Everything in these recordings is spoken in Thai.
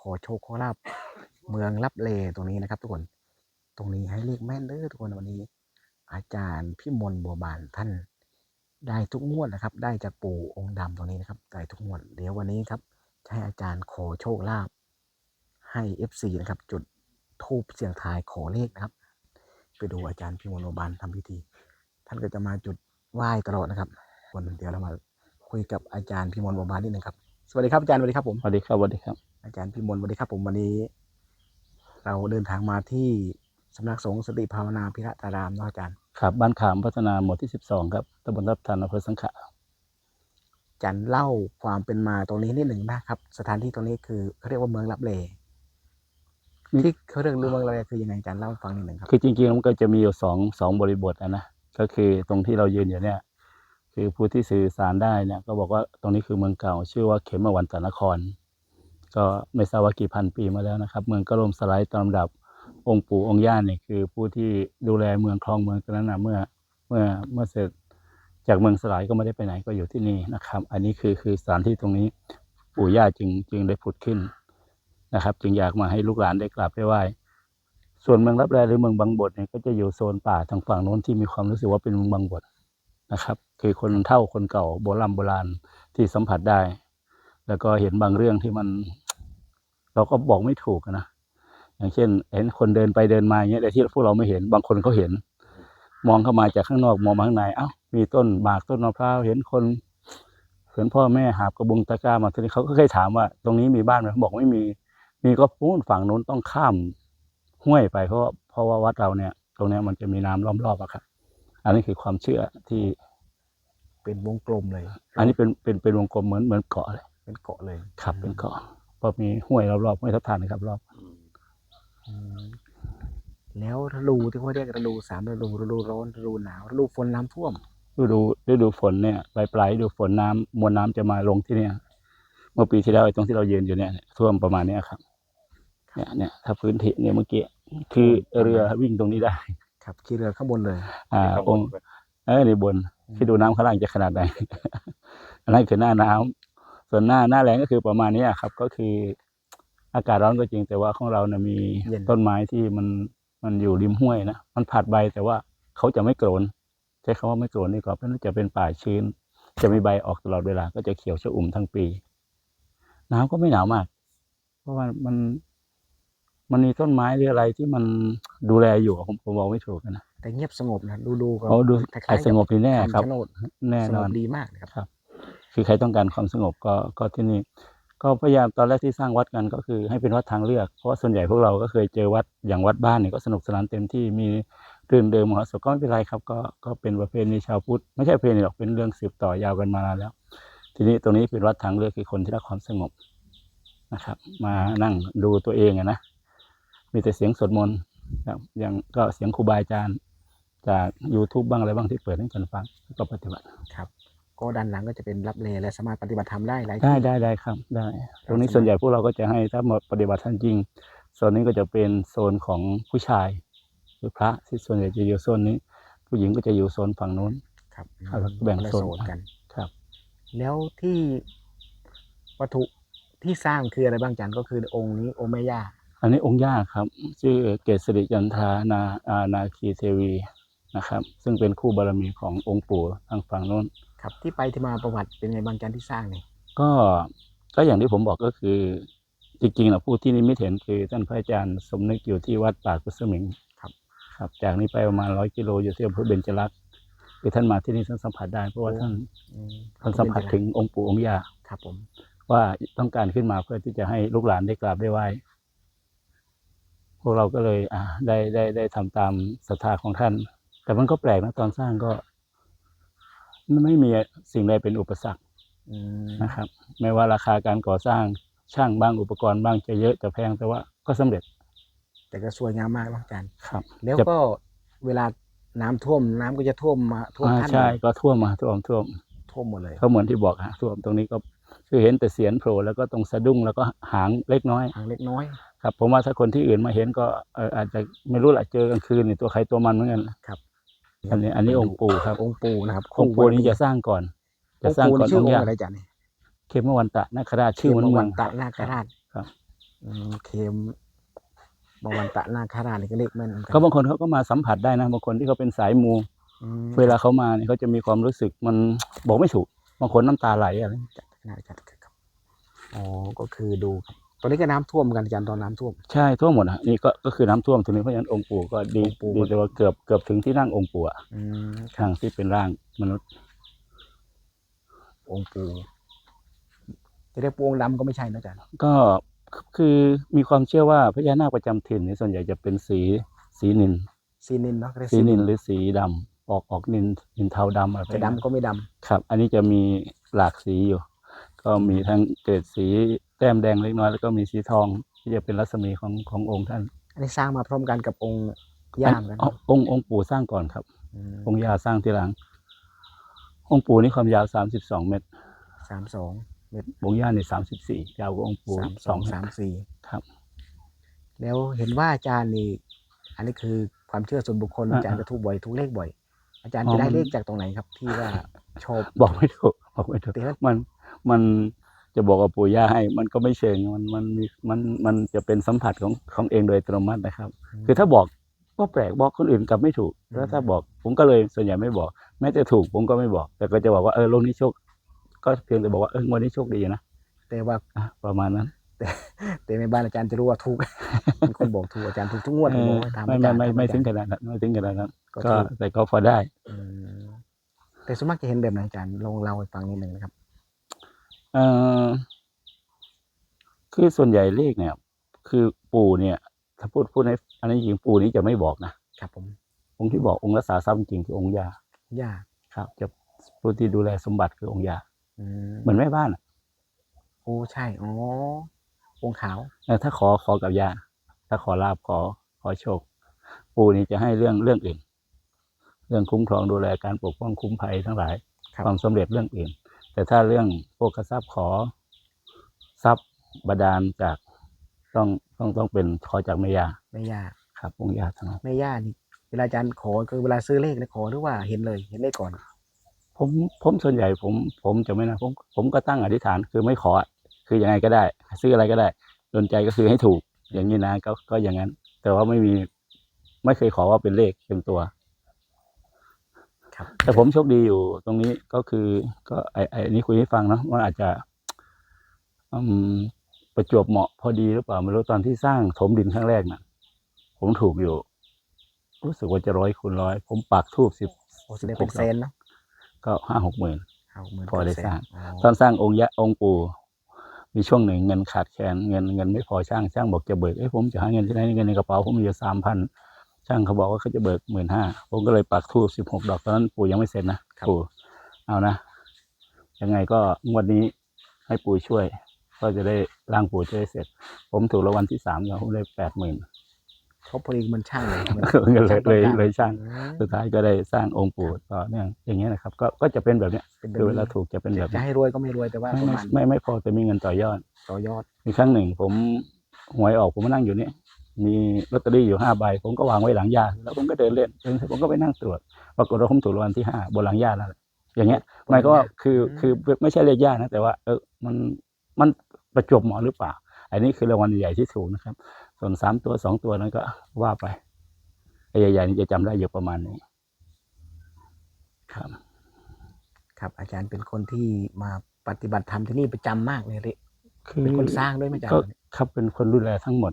ขอโชคขอลาบเมืองรับเลตรงนี้นะครับ ทุกคน ตรงนี้ให้เลขแม่นเด้อทุกคนวันนี้ อาจารย์พี่มนบัวบานท่านได้ทุกงวดนะครับ ได้จากปู่องค์ดำตรงนี้นะครับได้ทุกงวดเดี๋ยววันนี้ครับให้อาจารย์ขอโชคลาภให้ FC นะครับ จุดทูบเสียงทายขอเลขนะครับ ไปดูอาจารย์พี่มนบัวบานทำพิธี ท่านก็จะมาจุดไหว้ตลอดนะครับวันเดี๋ยวเรามาคุยกับอาจารย์พี่มนบัวบานนิดนึงครับสวัสดีครับอาจารย์สวัสดีครับผมสวัสดีครับสวัสดีครับ อาจารย์พี่มนต์สวัสดีครับผมวันนี้ เราเดินทางมาที่สำนักสงฆ์สติภาวนาพิระตารามเนาะอาจารย์ครับบ้านขามพัฒนาหมู่ที่12ครับตำบลรับทานอำเภอสังขะอาจารย์เล่าความเป็นมาตรงนี้นิดหนึ่งนะครับ สถานที่ตรงนี้คือเขาเรียกว่าเมืองรับเลที่เขาเรียกเรื่องเมืองรับเลคือยังไงอาจารย์เล่าให้ฟังนิดหนึ่งครับคือจริงๆมันก็จะมีอยู่สองสองบริบทอะนะก็คือตรงที่เรายืนอยู่เนี่ยคือผู้ที่สื่อสารได้เนี่ยก็บอกว่าตรงนี้คือเมืองเก่า ชื่อว่าเขมวันตนคร ก็ไม่ทราบว่ากี่พันปีมาแล้วนะครับ เมืองก็ล่มสลายตามลำดับองค์ปู่องค์ย่าเนี่ยคือผู้ที่ดูแลเมืองคลองเมืองตอนนั้นนะเมื่อเมื่อเมื่อเสร็จจากเมืองสลายก็ไม่ได้ไปไหนก็อยู่ที่นี่นะครับ อันนี้คือคือสถานที่ตรงนี้ปู่ย่าจึงจึงได้ผุดขึ้นนะครับ จึงอยากมาให้ลูกหลานได้กราบได้ไหว้ส่วนเมืองรับแลหรือเมืองบางบทเนี่ยก็จะอยู่โซนป่าทางฝั่งโน้นที่มีความรู้สึกว่าเป็นเมืองบางบทนะครับ คือคนเฒ่าคนเก่าโบราณโบราณที่สัมผัสได้ แล้วก็เห็นบางเรื่องที่มัน เราก็บอกไม่ถูกอะนะอย่างเช่น เห็นคนเดินไปเดินมาอย่างเงี้ยแต่ที่พวกเราไม่เห็นบางคนเขาเห็น มองเข้ามาจากข้างนอกมองมาข้างในเอ้ามีต้นหมากต้นมะพร้าวเห็นคนเห็นพ่อแม่หาบกระบุงตะกร้ามาทีนี้เขาก็เคยถามว่า ตรงนี้มีบ้านไหมเขาบอกไม่มี มีก็พูนฝั่งนู้นต้องข้ามห้วยไปเพราะว่าเพราะว่าวัดเราเนี่ย ตรงเนี้ยมันจะมีน้ำล้อมรอบอะครับอันนี้คือความเชื่อที่เป็นวงกลมเลย อันนี้เป็นเป็นเป็นวงกลมเหมือนเหมือนเกาะเลย เป็นเกาะเลย ครับเป็นเกาะ เพราะมีห้วยรอบๆห้วยทับทานนะครับรอบอืมแล้วฤดูที่เขาเรียกฤดูสามฤดูฤดูร้อนฤดูหนาวฤดูฝนน้ำท่วมฤดูฤดูฝนเนี่ยปลายปลายฤดูฝนน้ำมวลน้ำจะมาลงที่เนี่ยเมื่อปีที่แล้วไอ้ตรงที่เรายืนอยู่เนี่ยท่วมประมาณเนี้ยครับเนี่ยเนี่ยถ้าพื้นที่เนี่ยเมื่อกี้คือเรือวิ่งตรงนี้ได้ ครับขี่เรือข้างบนเลย อ่าองค์เออในบนที่ดูน้ำข้างล่างจะขนาดไหนอันนั้นคือหน้าน้ำ ส่วนหน้าหน้าแรงก็คือประมาณนี้ครับ ก็คืออากาศร้อนก็จริง แต่ว่าของเราเนี่ยมีเย็นต้นไม้ที่มันมันอยู่ริมห้วยนะมันผลัดใบแต่ว่าเขาจะไม่โกรนใช้คำว่าไม่โกรนดีกว่าเพราะนั่นจะเป็นป่าชื้น จะมีใบออกตลอดเวลาก็จะเขียวชอุ่มทั้งปีน้ำก็ไม่หนาวมาก เพราะว่ามันมันมีต้นไม้หรืออะไรที่มันดูแลอยู่อะผมผมบอกไม่ถูกนะแต่เงียบสงบนะดูดูก็เขาดูคล้ายๆไอ้สงบนี่แน่ครับคำชะโนดแน่สนงอนบดีมากนะครับ คือใครต้องการความสงบก็ก็ที่นี่ ก็พยายามตอนแรกที่สร้างวัดกันก็คือให้เป็นวัดทางเลือก เพราะว่าส่วนใหญ่พวกเราก็เคยเจอวัดอย่างวัดบ้านเนี่ยก็สนุกสนานเต็มที่มีเรื่องเดิมมหรสพก็ไม่เป็นไรครับก็ก็เป็นประเพณีชาวพุทธไม่ใช่ประเพณีหรอกเป็นเรื่องสืบต่อยาวกันมานานแล้ว ทีนี้ตรงนี้เป็นวัดทางเลือกคือคนที่รักความสงบนะครับ มานั่งดูตัวเองนะมีแต่เสียงสวดมนต์ครับอย่างก็เสียงครูบาอาจารย์จาก YouTube บ้างอะไรบ้างที่เปิดให้กันฟังก็ปฏิบัติครับ ก็ด้านหลังก็จะเป็นรับเลและสามารถปฏิบัติธรรมได้หลายได้ที่ได้ได้ครับได้ ตรงนี้ส่วนใหญ่พวกเราก็จะให้ถ้ามาปฏิบัติท่านจริงโซนนี้ก็จะเป็นโซนของผู้ชายหรือพระที่ส่วนใหญ่จะอยู่โซนนี้ ผู้หญิงก็จะอยู่โซนฝั่งนู้น ครับครับแบ่งคนละโซนโซนกัน ครับ แล้วที่วัตถุที่สร้างคืออะไรบ้างอาจารย์ก็คือองค์นี้องค์แม่ย่า อันนี้องค์ย่าครับ ชื่อเกศสิริจันทานาอานาคีเทวีนะครับ ซึ่งเป็นคู่บารมีขององค์ปู่ทางฝั่งนู้น ครับที่ไปที่มาประวัติเป็นไงบางอาจารย์ที่สร้างเนี่ยก็ก็อย่างที่ผมบอกก็คือ จริงๆนะผู้ที่นิมิตเห็นคือ ท่านพระอาจารย์สมนึกอยู่ที่วัดป่ากุศมิงครับครับ จากนี้ไปประมาณร้อยกิโลอยู่ที่อำเภอเบญจรักษ์คือท่านมาที่นี่ท่านสัมผัสได้เพราะว่าท่านอืมท่านสัมผัสถึงองค์ปู่องค์ย่าครับ ผม ว่าต้องการขึ้นมาเพื่อที่จะให้ลูกหลานได้กราบได้ไหว้พวกเราก็เลย อ่า ได้ได้ได้ทำตามศรัทธาของท่าน แต่มันก็แปลกนะตอนสร้างก็มัน ไม่มีสิ่งใดเป็นอุปสรรคอืมนะครับ ไม่ว่าราคาการก่อสร้างช่างบ้างอุปกรณ์บ้างจะเยอะจะแพงแต่ว่าก็สำเร็จ แต่ก็สวยงามมากบางอาจารย์ครับ แล้วจะก็เวลาน้ำท่วมน้ำก็จะท่วมมาท่วมอ่าท่านใช่เลยก็ท่วมมาท่วมท่วมท่วมหมดเลยก็เหมือนที่บอกฮะท่วมตรงนี้ก็คือเห็นแต่เสียนโผล่แล้วก็ตรงสะดุ้งแล้วก็หางเล็กน้อยทางเล็กน้อยครับผมว่าถ้าคนที่อื่นมาเห็นก็เอ่ออาจจะไม่รู้แหละเจอกลางคืนนี่ตัวใครตัวมันเหมือนกันครับ อันนี้อันนี้องค์ปู่ครับ องค์ปู่นะครับองค์ปู่นี้จะสร้างก่อน จะสร้างก่อนชื่อองค์ค์ย่าอะไรอาจารย์เนี่ยเขมวันตะนาคราชชื่อเหมันเขเมืวัองนตะนาคราชครับอืมเค็มบางวันตะนาคาราชนี่ก็เลขแม่นเหมือนกันก็บางคนเขาก็มาสัมผัสได้นะบางคนที่เขาเป็นสายมูอืมเวลาเขามาเนี่ยเขาจะมีความรู้สึกมันบอกไม่ถูกบางคนน้ำตาไหลอะไรจัดนาจัดครับอ๋อก็คือดูครับ ตอนนี้ก็น้ำท่วมเหมือนกันอาจารย์ตอนน้ำท่วม ใช่ท่วมหมดอะนี่ก็ก็คือน้ำท่วมตรงนี้เพราะฉะนั้นองค์ปู่ก็ดีองค์ปู่ ดีแต่ว่าเกือบเกือบถึงที่นั่งองค์ปู่อะอืมครัทาบงที่เป็นร่างมนุษย์ องค์ปูจะเรียกปูองค์ดำก็ไม่ใช่นะอาจารย์ก็คือมีความเชื่อว่าพญานาคประจำถิ่นนี่ส่วนใหญ่จะเป็นสีสีนินซีนินเนาะเรียกสีนินหรือสีดำออกออกนินนินเทาดำอะไรจะดำก็ไม่ดำครับ อันนี้จะมีหลากสีอยู่ ก็มีทั้งเกรดสี แต้มแดงเล็กน้อยแล้วก็มีสีทองที่จะเป็นรัศมีของขององค์ท่าน อันนี้สร้างมาพร้อมกันกับองค์ย่ามกันอ๋อองค์องค์ปู่สร้างก่อนครับมองค์ย่าสร้างทีหลัง องค์ปู่นี่ความยาวสามสิบสองเมตรสามสองเมตรองค์ย่านี่สามสิบสี่ยาวกว่าองค์ปู่สามสสอองงสามสี่ครับ แล้วเห็นว่าอาจารย์นี่อันนี้คือความเชื่อส่วนบุคคลอ่าอาจารย์จะถูกบ่อยถูกเลขบ่อย อาจารย์อ๋อจะได้มันเลขจากตรงไหนครับ ที่ว่าชอบบอกไม่ถูกบอกไม่ถูกแต่ว่ามันมัน จะบอกว่าปู่ย่าให้ มันก็ไม่เชิงมันมันมีมันมันจะเป็นสัมผัสของของเองโดยอัตโนมัตินะครับ คือถ้าบอกก็แปลกบอกคนอื่นกลับไม่ถูกแล้วถ้าบอกผมก็เลยส่วนใหญ่ไม่บอก แม้จะถูกผมก็ไม่บอก แต่ก็จะบอกว่าเออโลกนี้โชค ก็เพียงแต่บอกว่าเอองวันนี้โชคดีนะแต่ว่าอะประมาณนั้นแต่ในบ้านอาจารย์จะรู้ว่าถูกมีคนบอกถูกอาจารย์ถูกทุกงวดเอผมบออกให้ตามไม่อาจารย์ไม่ไม่ตาถึงอาขจารย์นาดนั้นไม่ถึงขนาดนั้นก็ก็ถูกแต่ก็พอได้อืมแต่ส่วนมากจะเห็นแบบไหนอาจารย์ลองเล่าให้ฟังนิดหนึ่งนะครับ เออคือส่วนใหญ่เลขเนี่ย คือปู่เนี่ย ถ้าพูดพูดในอันนี้จริงปู่นี้จะไม่บอกนะครับผมองค์ที่บอกองค์รักษาทรัพย์จริงคือองค์ยาย่าครับ จะผู้ที่ดูแลสมบัติคือองค์ยาอืมเหมือนแม่บ้านอะโอ้ใช่อ๋อองค์ขาวเออถ้าขอขอกับยาถ้าขอลาบขอขอโชค ปู่นี่จะให้เรื่องเรื่องอื่น เรื่องคุ้มครองดูแลการปกป้องคุ้มภัยทั้งหลาย ครับ ความสำเร็จเรื่องอื่น แต่ถ้าเรื่องโภคทรัพย์ขอ ทรัพย์บาดาลจากต้องต้องต้องเป็นขอจากแม่ยาแม่ย่าครับองค์ยาทั้งนั้นแม่ย่านี่เวลาอาจารย์ขอคือเวลาซื้อเลขเนี่ยขอหรือว่าเห็นเลยเห็นเลขก่อน ผมผมส่วนใหญ่ผมผมจะไม่นะผมผมก็ตั้งอธิษฐานคือไม่ขออะคือยังไงก็ได้ซื้ออะไรก็ได้โดนใจก็คือให้ถูก อย่างนี้นะก็ก็อย่างนั้น แต่ว่าไม่มีไม่เคยขอว่าเป็นเลขเป็นตัวครับ แต่ผมโชคดีอยู่ตรงนี้ก็คือ ก็ไอไออันนี้คุยให้ฟังเนาะว่าอาจจะอืมประจวบเหมาะพอดีหรือเปล่าไม่รู้ตอนที่สร้างถมดินครั้งแรกน่ะ ผมถูกอยู่ รู้สึกว่าจะร้อยคูณร้อยผมปักทูบสิบโอ้แสดงเป็นเซนเนาะก็ห้าหกหมื่นเอาเหมือนพอได้เป็นเซนสร้างอ๋อตอนสร้างองค์ยะองค์ปู่มีช่วงหนึ่งเงินขาดแคลนเงินเงินไม่พอช่างช่างบอกจะเบิกเอ้ยผมจะหาเงินที่ไหนเงินในกระเป๋าผมมีอยู่สามพัน ช่างเขาบอกว่าเขาจะเบิกหมื่นห้าผมก็เลยปักทูบสิบหกดอกตอนนั้นปู่ยังไม่เสร็จนะปู่เอานะยังไงก็งวดนี้ให้ปู่ช่วย ก็จะได้ร่างปู่จะได้เสร็จ ผมถูกรางวัลที่สามแล้วผมได้แปดหมื่นเขาพอดีมันช่างเลยมันก็เลยเลยเลยช่างอืมสุดท้ายก็ได้สร้างองค์ปู่ต่อเนื่องอย่างเงี้ยนะครับ ก็ก็จะเป็นแบบเนี้ยเป็นแบบคือเวลานี้ถูกจะเป็นแบบจะนี้ให้รวยก็ไม่รวยแต่ว่าไม่ประไม่มาณไม่ไม่พอแต่มีเงินต่อยอด ต่อยอดมีครั้งหนึ่งผมหวยออกผมมานั่งอยู่เนี่ย มีลอตเตอรี่อยู่ห้าใบ ผมก็วางไว้หลังยาแล้วผมก็เดินเล่นเดินเสร็จผมก็ไปนั่งตรวจ ปรากฏว่าผมถูกรางวัลที่ห้าบนหลังยาแล้วแหละอย่างเงี้ยหมายก็ว่าคือคือไม่ใช่เลขยากนะ แต่ว่า เออมันมันประจวบเหมาะหรือเปล่า อันนี้คือรางวัลใหญ่ที่ถูกนะครับ ส่วนสามตัวสองตัวนั้นก็ว่าไปไอ้ใหญ่ๆนี่จะจำได้อยู่ประมาณนี้ ครับ ครับอาจารย์เป็นคนที่มาปฏิบัติธรรมที่นี่ประจำมากเลยเลยคือเป็นคนสร้างด้วยไหมอาจารก็ย์ครับเป็นคนดูแลทั้งหมด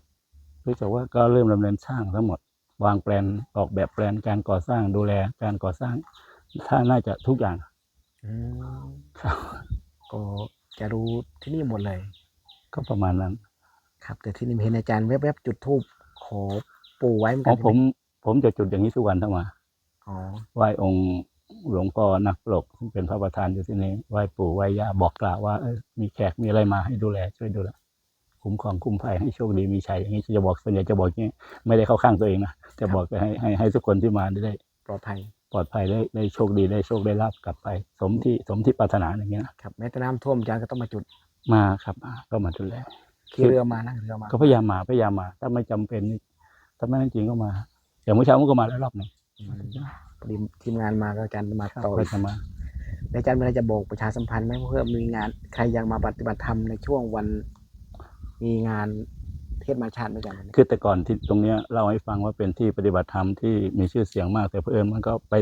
รู้จักว่าก็เริ่มดำเนินสร้างทั้งหมด วางแปลนออกแบบแปลนการก่อสร้างดูแลการก่อสร้างถ้าน่าจะทุกอย่างอืมครับก็จะรู้ที่นี่หมดเลย ก็ประมาณนั้น ครับ แต่ที่นี่เห็นอาจารย์แวบๆจุดธูปขอปู่ไว้เหมือนอ๋กัอนผม ผมจะจุดอย่างนี้ทุกวันทั้งมาอ๋อไหว้องค์หลวงพ่อนักปลกซึ่งเป็นพระประธานอยู่ที่นี้ไหว้ปู่ไหว้ย่าบอกกล่าวว่าเออมีแขกมีอะไรมาให้ดูแลช่วยดูแล คุ้มครองคุ้มภัยให้โชคดีมีชัยอย่างนี้จะบอกส่วนใหญ่จะบอกอย่างนี้ไม่ได้เข้าข้างตัวเองนะจะบอกให้ให้ให้ทุกคนที่มาได้ปลอดภัย ปลอดภัยได้ได้โชคดีได้โชคได้ลาบกลับไป สมที่สมที่ปรารถนาอย่างเงี้ยนะครับแม้แต่น้ำท่วมอาจารย์ก็ต้องมาจุดมาครับอ่าก็มาดูแลขี่เรือมานั่งเรือมาก็พยายามมาพยายามมา ถ้าไม่จำเป็นนี่ถ้าไม่นั่นจริงก็มาอย่างเมื่อเช้าผมก็มาแล้วรอบหนึ่งอืมพอดีทีมงานมาก็อาจารย์มาครับต่อก็จะมาแล้วอาจารย์มีอะไรจะบอกประชาสัมพันธ์ไหมเพื่อมีงานใครยังมาปฏิบัติธรรมในช่วงวัน มีงานเทศมาชาติไม่กันคือแต่ก่อนที่ตรงเนี้ยเล่าให้ฟังว่าเป็นที่ปฏิบัติธรรมที่มีชื่อเสียงมาก แต่เพื่อนมันก็ไป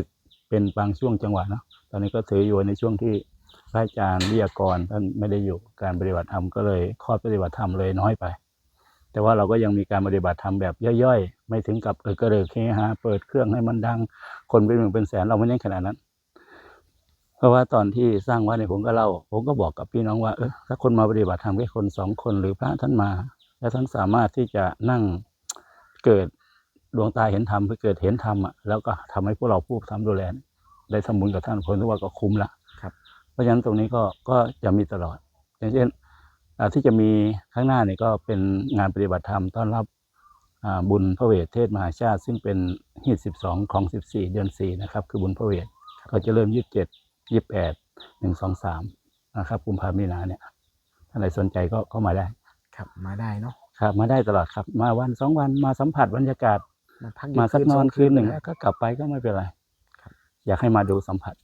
เป็นบางช่วงจังหวะเนาะตอนนี้ก็ถืออยู่ในช่วงที่พระอาจารย์วิทยากรท่านไม่ได้อยู่การปฏิบัติธรรมก็เลยข้อปฏิบัติธรรมเลยน้อยไป แต่ว่าเราก็ยังมีการปฏิบัติธรรมแบบย่อยๆ ไม่ถึงกับเออกระเริกเฮฮาเปิดเครื่องให้มันดัง คนเป็นหมื่นเป็นแสนเราไม่ได้ขนาดนั้น เพราะว่าตอนที่สร้างวัดเนี่ยผมก็เล่า ผมก็บอกกับพี่น้องว่าเออถ้าคนมาปฏิบัติธรรมแค่คนสองคนหรือพระท่านมา แล้วท่านสามารถที่จะนั่งเกิดดวงตาเห็นธรรมเพื่อเกิดเห็นธรรมอะแล้วก็ทำให้พวกเราผู้ทำดูแลได้ทำบุญกับท่านผมถือว่าก็คุ้มละครับ เพราะฉะนั้นตรงนี้ก็ก็จะมีตลอด อย่างเช่นอ่าที่จะมีข้างหน้าเนี่ยก็เป็นงานปฏิบัติธรรมต้อนรับอ่าบุญพระเวทเทศมหาชาติ ซึ่งเป็นฮีดสิบสองของสิบสี่เดือนสี่นะครับ คือบุญพระเวทก็จะเริ่มยี่สิบเจ็ด ยี่สิบแปดหนึ่งสองสามนะครับกุมภาพันธ์มีนาเนี่ยท่านใดสนใจก็ก็มาได้ครับมาได้เนาะครับ มาได้ตลอดครับ มาวันสองวันมาสัมผัสบรรยากาศ มาพักมาสักนอนสงคืนหนึ่งก็แล้วได้ก็กลับไปก็ไม่เป็นไรครับอยากให้มาดูสัมผัส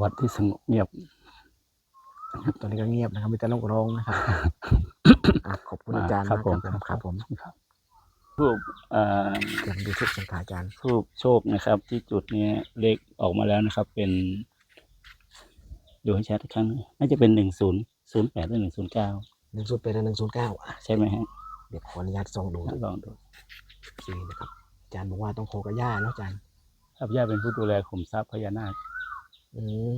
วัดที่สงบเงียบครับตอนนี้ก็เงียบนะครับมีแต่นกร้องนะครับอะขอบคุณอาจารย์ครัมากผมครับครับผมครับ รูปเอ่ออยากดูทุกสังขารอาจารย์รูปโชคนะครับ ที่จุดนี้เลขออกมาแล้วนะครับ เป็น ดูให้ชัดอีกครั้งหนึ่งน่าจะเป็นหนึ่งศูนย์ศูนย์แปดหรือหนึ่งศูนย์เก้าหนึ่งศูนย์แปดและหนึ่งศูนย์เก้าใช่ไหมฮะเดี๋ยวขออนุญาตส่องดูนะลองดูสีนะครับอาจารย์บอกว่าต้องโคกับย่าเนาะอาจารย์ครับย่าเป็นผู้ดูแลขุมทรัพย์พญานาคอืม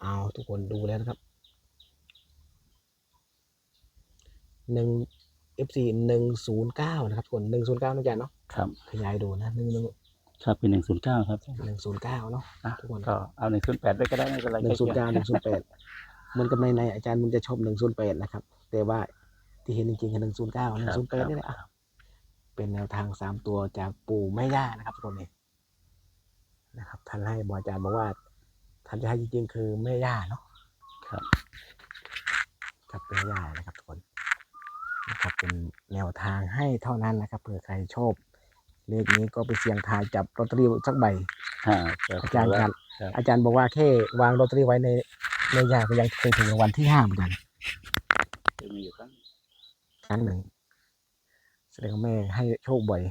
เอาทุกคนดูแล้วนะครับหนึ่ง FC หนึ่งศูนย์เก้านะครับทุกคนหนึ่งศูนย์เก้านะอาจารย์เนาะครับขยายดูนะหนึ่งหนึ่งครับเป็นหนึ่งศูนย์เก้าครับหนึ่งศูนย์เก้าเนาะอะทุกคนก็เอาหนึ่งศูนย์แปดด้วยก็ได้ไม่เป็นไรหนึ่งศูนย์เก้าหนึ่งศูนย์แปดเหมือนกับในในอาจารย์มึงจะชอบหนึ่งศูนย์แปดนะครับ แต่ว่าที่เห็นจริงๆคือหนึ่งศูนย์เก้าหนึ่งศูนย์แปดนี่แหละอะเป็นแนวทางสามตัวจากปู่แม่ย่านะครับทุกคนนี่นะครับท่านให้บออาจารย์บอกว่าท่านจะให้จริงๆ คือแม่ย่าเนาะครับ ครับแม่ย่านะครับทุกคน นะครับเป็นแนวทางให้เท่านั้นนะครับเผื่อใครชอบเลขนี้ก็ไปเสี่ยงทายจับลอตเตอรี่สักใบ อ่าอาจารย์ครับ ครับ อาจารย์บอกว่าแค่วางลอตเตอรี่ไว้ในในยาก็ยังเคยถูกรางวัลที่ห้าเหมือนกันจะมีอยู่ครั้ง ครั้งหนึ่งแสดงว่าแม่ให้โชคบ่อย